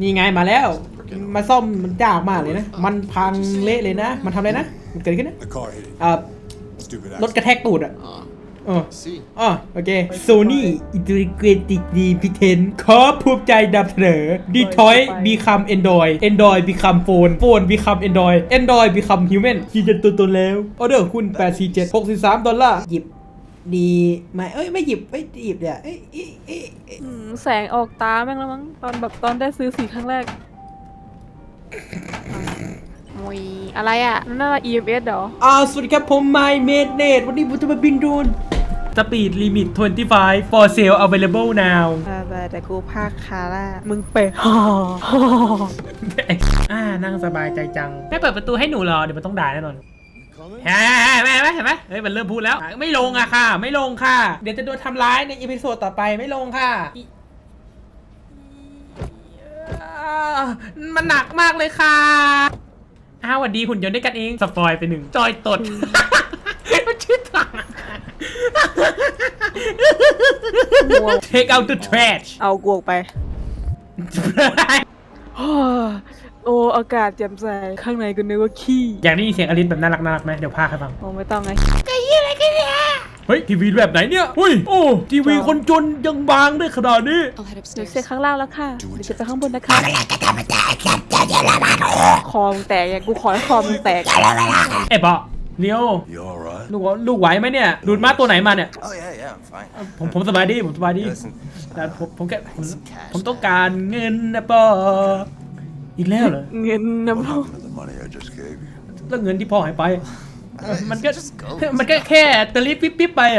นี่ไงมาแล้วมาซ่อมมันยากมากเลยนะ มันพังเละเลยนะ มันทำอะไรนะ มันเกิดขึ้นนะ The car hit it. อ่า Stupid รถกระแทกตูดอะ Uh, เออ see. อ๋อโอเค Sony Integrated D10 ขอภูมิใจนำเสนอ Detroit become Android Android become phone phone become Android Android become human ยืนยันตัวตนแล้วออเดอร์ของคุณ 847 63 ดอลลาร์หยิบ ดีไหมเอ้ยไม่หยิบไม่หยิบเนี่ยเอ้ยเอ้ยเอ้ยเอ้ยอืมแสงออกตาแม่งแล้วมั้งตอนแบบตอนได้ซื้อสีครั้งแรกมุยอะไรอะนั่นน่ะ EMS เหรออ้าวสวัสดีครับผมไมเมดเนตวันนี้ผมจะมาบินโดรนสปีดลิมิต25 for sale available now แต่แต่กูภาคคาร่ามึงเป็ดฮ่าอ่านั่งสบายใจจัง ไม่เปิดประตูให้หนูหรอ เดี๋ยวมันต้องด่าแน่นอน Coming? เห็นไหมเห็นไหมเห็นไหมเฮ้ยมันเริ่มพูดแล้วไม่ลงอะค่ะ ไม่ลงค่ะ เดี๋ยวจะโดนทำร้ายในอีพิโซดต่อไปไม่ลงค่ะมันหนักมากเลยค่ะอ้าวสวัสดีหุ่นยนต์ด้วยกันเองสปอยไปหนึ่งจอยตดมันชื่อทางมัว Take out the trash เอากวกไป โอ้อากาศแจ่มใสข้างในก็นึกว่าขี้อยากได้ยินเสียงอลินแบบน่ารักน่ารักไหมเดี๋ยวพาใครฟัง โอ้ไม่ต้องไงเฮ้ยทีวีแบบไหนเนี่ยเฮ้ยโอ้ทีวีคนจนยังบางได้ขนาดนี้ I'll head เดี๋ยว upstairs. เสร็จข้างล่างแล้วค่ะเดี๋ยวจะไปข้างบนนะคะคอมึงแตกอย่างกูขอให้คอมึงแตก เอ้ยบอเลียว You alright? ลูกลูกไหวไหมเนี่ยดูดม้าตัวไหนมาเนี่ย Oh yeah, yeah, I'm fine. ผมผมสบายดีผมสบายดี Listen, แต่ผมผมแค่ผมผมต้องการเงินนะปอ อีกแล้วเหรอ เงินนะพ่อ For the money I just gave you. แล้วเงินที่พ่อให้ไป มันก็ just go. มันก็แค่ตะลิบปิ๊บปิ๊บไปอะ